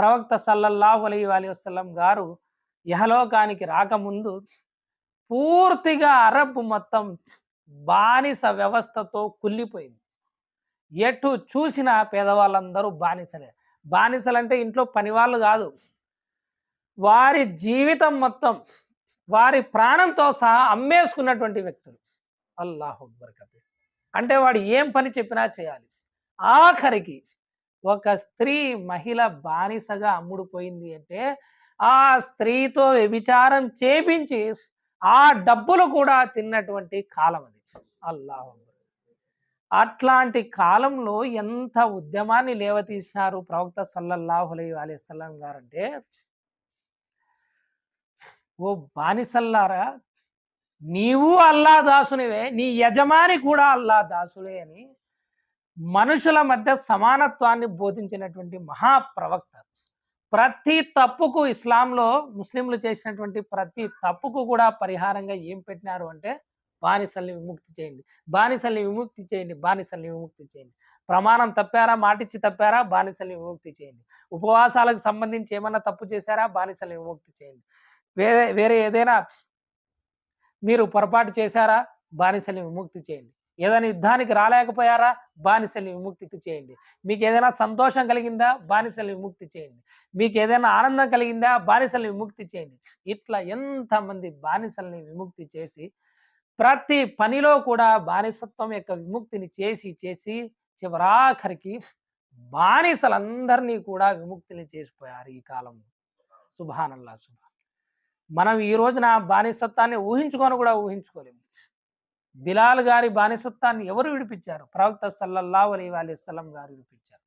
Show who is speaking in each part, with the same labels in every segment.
Speaker 1: ప్రవక్త సల్లల్లాహు అలీ అలీ వసలం గారు యహలోకానికి రాకముందు పూర్తిగా అరబ్ మొత్తం బానిస వ్యవస్థతో కుళ్ళిపోయింది. ఎటు చూసినా పేదవాళ్ళందరూ బానిసలే. బానిసలంటే ఇంట్లో పనివాళ్ళు కాదు. వారి జీవితం మొత్తం వారి ప్రాణంతో సహా అమ్మేసుకున్నటువంటి వ్యక్తులు. అల్లాహు అక్బర్ కబీర్. అంటే వాడు ఏం పని చెప్పినా చేయాలి. ఆఖరికి ఒక స్త్రీ మహిళ బానిసగా అమ్ముడుపోయింది అంటే ఆ స్త్రీతో వ్యభిచారం చేపించి ఆ డబ్బులు కూడా తిన్నటువంటి కాలం అది. అల్లాహు అట్లాంటి కాలంలో ఎంత ఉద్యమాన్ని లేవతీసినారు ప్రవక్త సల్లల్లాహు అలైహి గారు అంటే ఓ బానిసల్లారా నీవు అల్లా దాసునివే నీ యజమాని కూడా అల్లా దాసులే అని మనుషుల మధ్య సమానత్వాన్ని బోధించినటువంటి మహాప్రవక్త. ప్రతి తప్పుకు ఇస్లాంలో ముస్లింలు చేసినటువంటి ప్రతి తప్పుకు కూడా పరిహారంగా ఏం పెట్టినారు అంటే బానిసల్ని విముక్తి చేయండి. బానిసల్ని విముక్తి చేయండి బానిసల్ని విముక్తి చేయండి. ప్రమాణం తప్పారా మాటిచ్చి తప్పారా బానిసల్ని విముక్తి చేయండి. ఉపవాసాలకు సంబంధించి ఏమన్నా తప్పు చేశారా బానిసల్ని విముక్తి చేయండి. వేరే వేరే ఏదైనా మీరు పొరపాటు చేశారా బానిసల్ని విముక్తి చేయండి. ఏదైనా యుద్ధానికి రాలేకపోయారా? బానిసల్ని విముక్తి చేయండి. మీకు ఏదైనా సంతోషం కలిగిందా? బానిసల్ని విముక్తి చేయండి. మీకు ఏదైనా ఆనందం కలిగిందా? బానిసల్ని విముక్తి చేయండి. ఇట్లా ఎంతమంది బానిసల్ని విముక్తి చేసి ప్రతి పనిలో కూడా బానిసత్వం యొక్క విముక్తిని చేసి చేసి చివరాఖరికి బానిసలందరినీ కూడా విముక్తిని చేసిపోయారు ఈ కాలంలో. సుభానల్లా సుభాన్. మనం ఈ రోజున బానిసత్వాన్ని ఊహించుకొని కూడా ఊహించుకోలేము. బిలాల్ గారి బానిసత్వాన్ని ఎవరు విడిపించారు? ప్రవక్త సల్లల్లా అలీ సలం గారు విడిపించారు.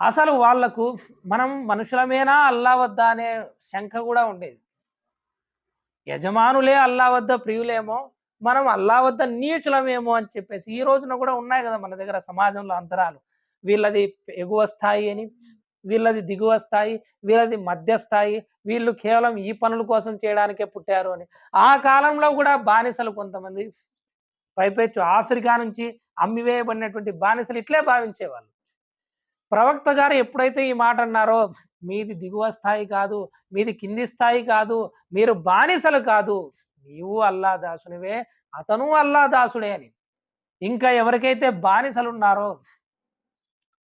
Speaker 1: అసలు వాళ్ళకు మనం మనుషులమేనా అల్లా వద్ద అనే శంక కూడా ఉండేది. యజమానులే అల్లా వద్ద ప్రియులేమో మనం అల్లా వద్ద నీచులమేమో అని చెప్పేసి ఈ రోజున కూడా ఉన్నాయి కదా మన దగ్గర సమాజంలో అంతరాలు. వీళ్ళది ఎగువ స్థాయి అని వీళ్ళది దిగువ స్థాయి వీళ్ళది మధ్య స్థాయి వీళ్ళు కేవలం ఈ పనుల కోసం చేయడానికే పుట్టారు అని. ఆ కాలంలో కూడా బానిసలు కొంతమంది పైపెచ్చు. ఆఫ్రికా నుంచి అమ్మివేయబడినటువంటి బానిసలు ఇట్లే భావించేవాళ్ళు. ప్రవక్త గారు ఎప్పుడైతే ఈ మాట అన్నారో మీది దిగువ స్థాయి కాదు మీది కింది స్థాయి కాదు మీరు బానిసలు కాదు నీవు అల్లా దాసునివే అతను అల్లా దాసుడే అని. ఇంకా ఎవరికైతే బానిసలు ఉన్నారో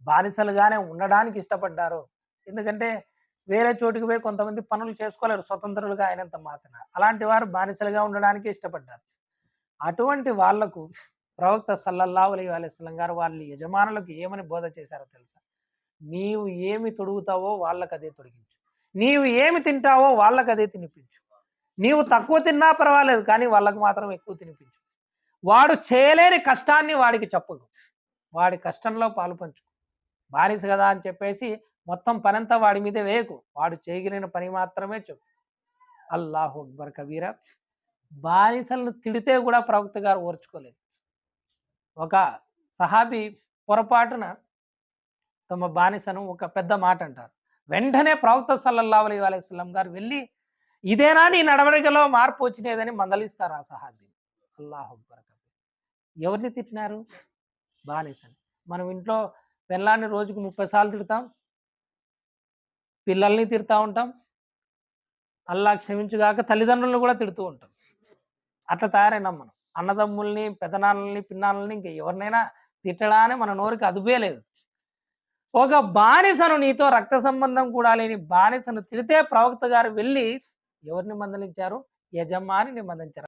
Speaker 1: బానిసలుగానే ఉండడానికి ఇష్టపడ్డారో ఎందుకంటే వేరే చోటుకి పోయి కొంతమంది పనులు చేసుకోలేరు స్వతంత్రులుగా అయినంత మాత్రం అలాంటి వారు బానిసలుగా ఉండడానికి ఇష్టపడ్డారు. అటువంటి వాళ్ళకు ప్రవక్త సల్లల్లాహు అలైహి అలైస్లం గారు వాళ్ళ యజమానులకు ఏమని బోధ చేశారో తెలుసా? నీవు ఏమి తొడుగుతావో వాళ్ళకి అదే తొడిగించు. నీవు ఏమి తింటావో వాళ్ళకి అదే తినిపించు. నీవు తక్కువ తిన్నా పర్వాలేదు కానీ వాళ్ళకు మాత్రం ఎక్కువ తినిపించు. వాడు చేయలేని కష్టాన్ని వాడికి చెప్పదు వాడి కష్టంలో పాలు పంచుకు. బానిస కదా అని చెప్పేసి మొత్తం పనంతా వాడి మీదే వేయకు. వాడు చేయగలిగిన పని మాత్రమే చెప్పు. అల్లాహు అక్బర్ కబీరా. బానిసలను తిడితే కూడా ప్రవక్త గారు ఓర్చుకోలేదు. ఒక సహాబి పొరపాటున తమ బానిసను ఒక పెద్ద మాట అంటారు. వెంటనే ప్రవక్త సల్లల్లా అలీ అలైస్లం గారు వెళ్ళి ఇదేనా నీ నడవడికలో మార్పు వచ్చినదని మందలిస్తారు ఆ సహాబి. అల్లాహు ఎవరిని తిట్టినారు? బానిసని. మనం ఇంట్లో పిల్లాన్ని రోజుకు ముప్పై సార్లు తిడతాం. పిల్లల్ని తిడతా ఉంటాం. అల్లా క్షమించుగాక తల్లిదండ్రులను కూడా తిడుతూ ఉంటాం. అట్లా తయారైనాం మనం. అన్నదమ్ముల్ని పెదనాన్నల్ని పిన్నాళ్ళని ఇంకా ఎవరినైనా తిట్టడానే మన నోరుకి అదుపే లేదు. ఒక బానిసను నీతో రక్త సంబంధం కూడా లేని బానిసను తిడితే ప్రవక్త గారు వెళ్ళి ఎవరిని మందలించారు? యజమానిని మందలించారు.